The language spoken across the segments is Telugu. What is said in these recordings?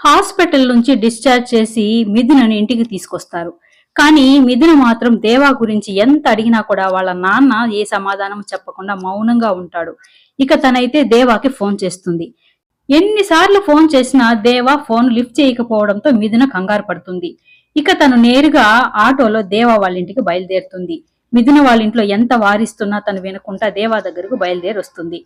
హాస్పిటల్ నుంచి డిశ్చార్జ్ చేసి మిథునను ఇంటికి తీసుకొస్తారు. కానీ మిథున మాత్రం దేవా గురించి ఎంత అడిగినా కూడా వాళ్ళ నాన్న ఏ సమాధానం చెప్పకుండా మౌనంగా ఉంటాడు. ఇక తనైతే దేవాకి ఫోన్ చేస్తుంది. ఎన్నిసార్లు ఫోన్ చేసినా దేవా ఫోన్ లిఫ్ట్ చేయకపోవడంతో మిథున కంగారు పడుతుంది. ఇక తను నేరుగా ఆటోలో దేవా వాళ్ళ ఇంటికి బయలుదేరుతుంది. మిథున వాళ్ళ ఇంట్లో ఎంత వారిస్తున్నా తను వినకుండా దేవా దగ్గరకు బయలుదేరి వస్తుంది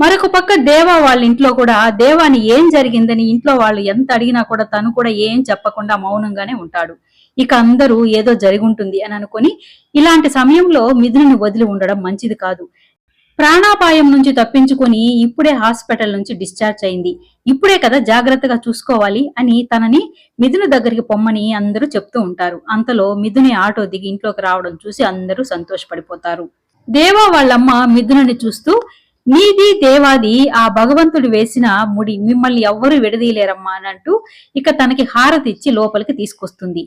మరొక పక్క దేవా వాళ్ళ ఇంట్లో కూడా దేవాని ఏం జరిగిందని ఇంట్లో వాళ్ళు ఎంత అడిగినా కూడా తను కూడా ఏం చెప్పకుండా మౌనంగానే ఉంటాడు. ఇక అందరూ ఏదో జరుగుంటుంది అని అనుకుని ఇలాంటి సమయంలో మిథునుని వదిలి ఉండడం మంచిది కాదు. ప్రాణాపాయం నుంచి తప్పించుకొని ఇప్పుడే హాస్పిటల్ నుంచి డిశ్చార్జ్ అయింది. ఇప్పుడే కదా జాగ్రత్తగా చూసుకోవాలి అని తనని మిథును దగ్గరికి పొమ్మని అందరూ చెప్తూ ఉంటారు. అంతలో మిథుని ఆటో దిగి ఇంట్లోకి రావడం చూసి అందరూ సంతోషపడిపోతారు. దేవా వాళ్ళమ్మ మిథునని చూస్తూ నీది దేవాది ఆ భగవంతుడు వేసిన ముడి మిమ్మల్ని ఎవ్వరూ విడదీయలేరమ్మా అని అంటూ ఇక తనకి హారతి ఇచ్చి లోపలికి తీసుకొస్తుంది.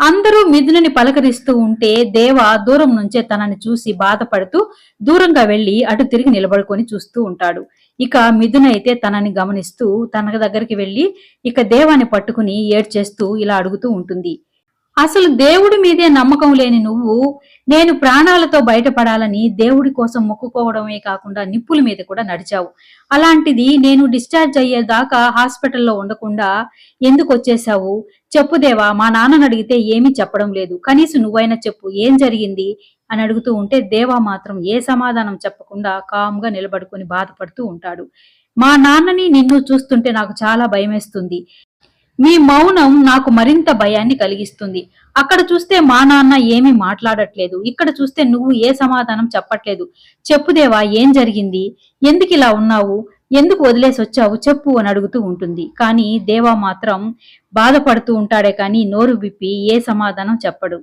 అందరూ మిథునని పలకరిస్తూ ఉంటే దేవ దూరం నుంచే తనని చూసి బాధపడుతూ దూరంగా వెళ్ళి అటు తిరిగి నిలబడుకొని చూస్తూ ఉంటాడు. ఇక మిథున అయితే తనని గమనిస్తూ తన దగ్గరికి వెళ్ళి ఇక దేవాన్ని పట్టుకుని ఏడ్చేస్తూ ఇలా అడుగుతూ ఉంటుంది. అసలు దేవుడి మీదే నమ్మకం లేని నువ్వు నేను ప్రాణాలతో బయటపడాలని దేవుడి కోసం మొక్కుకోవడమే కాకుండా నిప్పుల మీద కూడా నడిచావు. అలాంటిది నేను డిశ్చార్జ్ అయ్యేదాకా హాస్పిటల్లో ఉండకుండా ఎందుకు వచ్చేసావు చెప్పు దేవా మా నాన్నని అడిగితే ఏమీ చెప్పడం లేదు. కనీసం నువ్వైనా చెప్పు ఏం జరిగింది? అని అడుగుతూ ఉంటే దేవా మాత్రం ఏ సమాధానం చెప్పకుండా కామ్గా నిలబడుకొని బాధపడుతూ ఉంటాడు. మా నాన్నని నిన్ను చూస్తుంటే నాకు చాలా భయమేస్తుంది. మీ మౌనం నాకు మరింత భయాన్ని కలిగిస్తుంది. అక్కడ చూస్తే మా నాన్న ఏమీ మాట్లాడట్లేదు. ఇక్కడ చూస్తే నువ్వు ఏ సమాధానం చెప్పట్లేదు. చెప్పుదేవా ఏం జరిగింది? ఎందుకు ఇలా ఉన్నావు? ఎందుకు వదిలేసి వచ్చావు? చెప్పు అని అడుగుతూ ఉంటుంది. కానీ దేవా మాత్రం బాధపడుతూ ఉంటాడే కానీ నోరు విప్పి ఏ సమాధానం చెప్పడు.